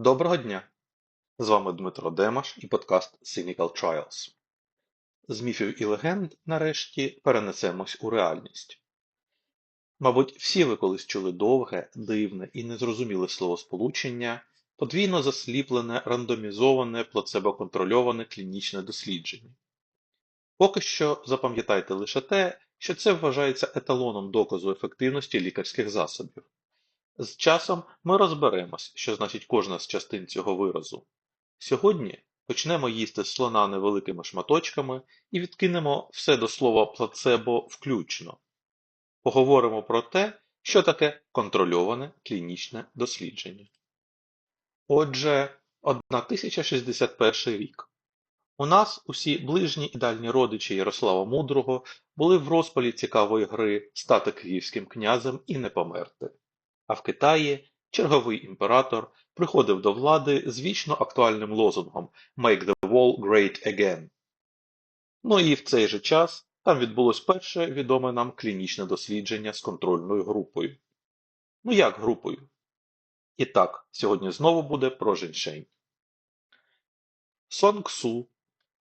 Доброго дня! З вами Дмитро Демаш і подкаст Cynical Trials. З міфів і легенд, нарешті, перенесемось у реальність. Мабуть, всі ви колись чули довге, дивне і незрозуміле словосполучення, подвійно засліплене, рандомізоване, плацебо-контрольоване клінічне дослідження. Поки що запам'ятайте лише те, що це вважається еталоном доказу ефективності лікарських засобів. З часом ми розберемось, що значить кожна з частин цього виразу. Сьогодні почнемо їсти слона невеликими шматочками і відкинемо все до слова плацебо включно. Поговоримо про те, що таке контрольоване клінічне дослідження. Отже, 1061 рік. У нас усі ближні і дальні родичі Ярослава Мудрого були в розпалі цікавої гри стати київським князем і не померти. А в Китаї черговий імператор приходив до влади з вічно актуальним лозунгом «Make the wall great again». Ну і в цей же час там відбулось перше відоме нам клінічне дослідження з контрольною групою. Ну як групою? І так, сьогодні знову буде про женьшень. Сонг Су,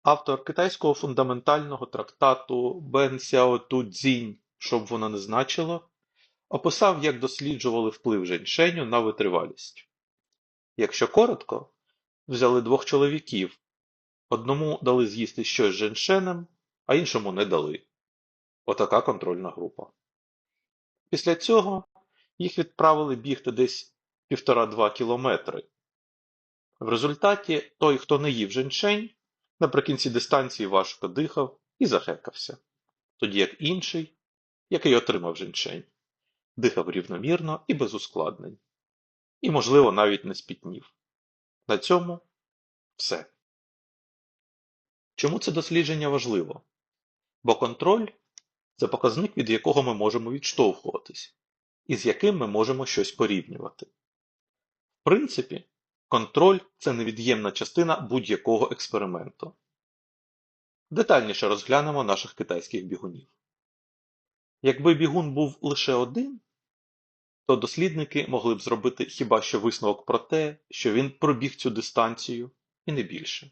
автор китайського фундаментального трактату Бен Сяо Ту Цзінь, щоб воно не значило, описав, як досліджували вплив женьшеню на витривалість. Якщо коротко, взяли двох чоловіків, одному дали з'їсти щось з женьшенем, а іншому не дали. Отака контрольна група. Після цього їх відправили бігти десь півтора-два кілометри. В результаті той, хто не їв женьшень, наприкінці дистанції важко дихав і захекався, тоді як інший, який отримав женьшень, дихав рівномірно і без ускладнень. І, можливо, навіть не спітнів. На цьому все. Чому це дослідження важливо? Бо контроль це показник, від якого ми можемо відштовхуватись, і з яким ми можемо щось порівнювати. В принципі, контроль це невід'ємна частина будь-якого експерименту. Детальніше розглянемо наших китайських бігунів. Якби бігун був лише один, то дослідники могли б зробити хіба що висновок про те, що він пробіг цю дистанцію і не більше.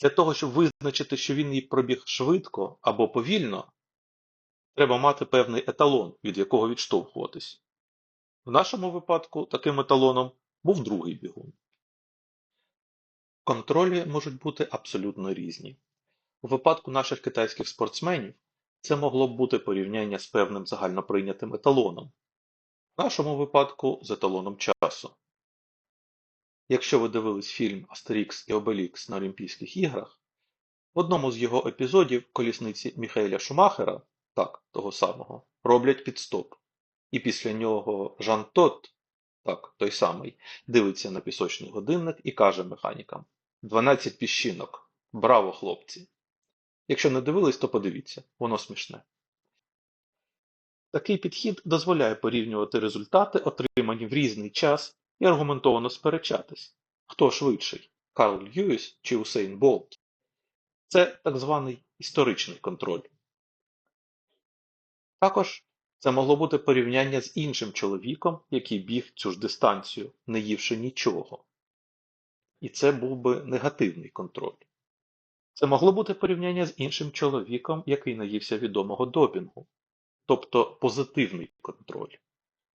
Для того, щоб визначити, що він її пробіг швидко або повільно, треба мати певний еталон, від якого відштовхуватись. В нашому випадку таким еталоном був другий бігун. Контролі можуть бути абсолютно різні. У випадку наших китайських спортсменів це могло б бути порівняння з певним загальноприйнятим еталоном, в нашому випадку з еталоном часу. Якщо ви дивились фільм Астерікс і Обелікс на Олімпійських іграх, в одному з його епізодів колісниці Міхаеля Шумахера, так, того самого, роблять підстоп. І після нього Жан Тот, так, той самий, дивиться на пісочний годинник і каже механікам: 12 піщинок. Браво, хлопці! Якщо не дивились, то подивіться, воно смішне. Такий підхід дозволяє порівнювати результати, отримані в різний час, і аргументовано сперечатись, хто швидший Карл Льюіс чи Усейн Болт. Це так званий історичний контроль. Також це могло бути порівняння з іншим чоловіком, який біг цю ж дистанцію, не ївши нічого. І це був би негативний контроль. Це могло бути порівняння з іншим чоловіком, який наївся відомого допінгу, тобто позитивний контроль.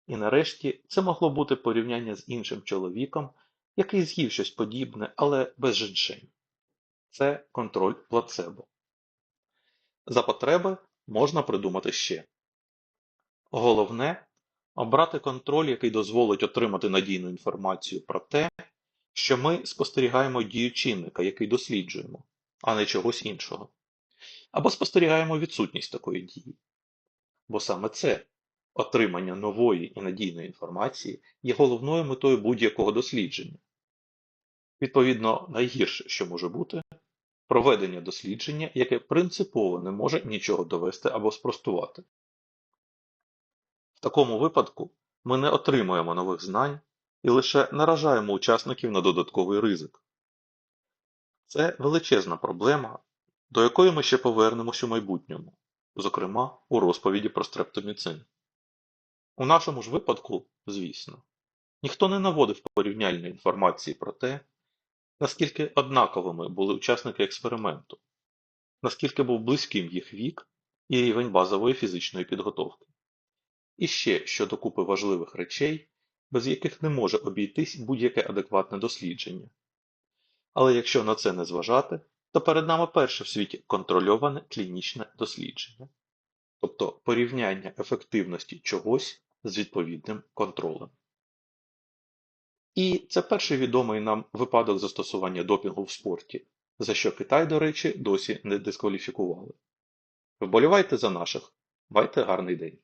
І нарешті це могло бути порівняння з іншим чоловіком, який з'їв щось подібне, але без женшень. Це контроль плацебо. За потреби можна придумати ще. Головне обрати контроль, який дозволить отримати надійну інформацію про те, що ми спостерігаємо дію чинника, який досліджуємо, а не чогось іншого. Або спостерігаємо відсутність такої дії. Бо саме це отримання нової і надійної інформації є головною метою будь-якого дослідження. Відповідно, найгірше, що може бути, проведення дослідження, яке принципово не може нічого довести або спростувати. В такому випадку ми не отримуємо нових знань і лише наражаємо учасників на додатковий ризик. Це величезна проблема, до якої ми ще повернемось у майбутньому, зокрема у розповіді про стрептоміцин. У нашому ж випадку, звісно, Ніхто не наводив порівняльної інформації про те, наскільки однаковими були учасники експерименту, наскільки був близьким їх вік і рівень базової фізичної підготовки. І ще щодо купи важливих речей, без яких не може обійтись будь-яке адекватне дослідження. Але якщо на це не зважати, то перед нами перше в світі контрольоване клінічне дослідження, тобто порівняння ефективності чогось з відповідним контролем. І це перший відомий нам випадок застосування допінгу в спорті, за що Китай, до речі, досі не дискваліфікували. Вболівайте за наших, майте гарний день!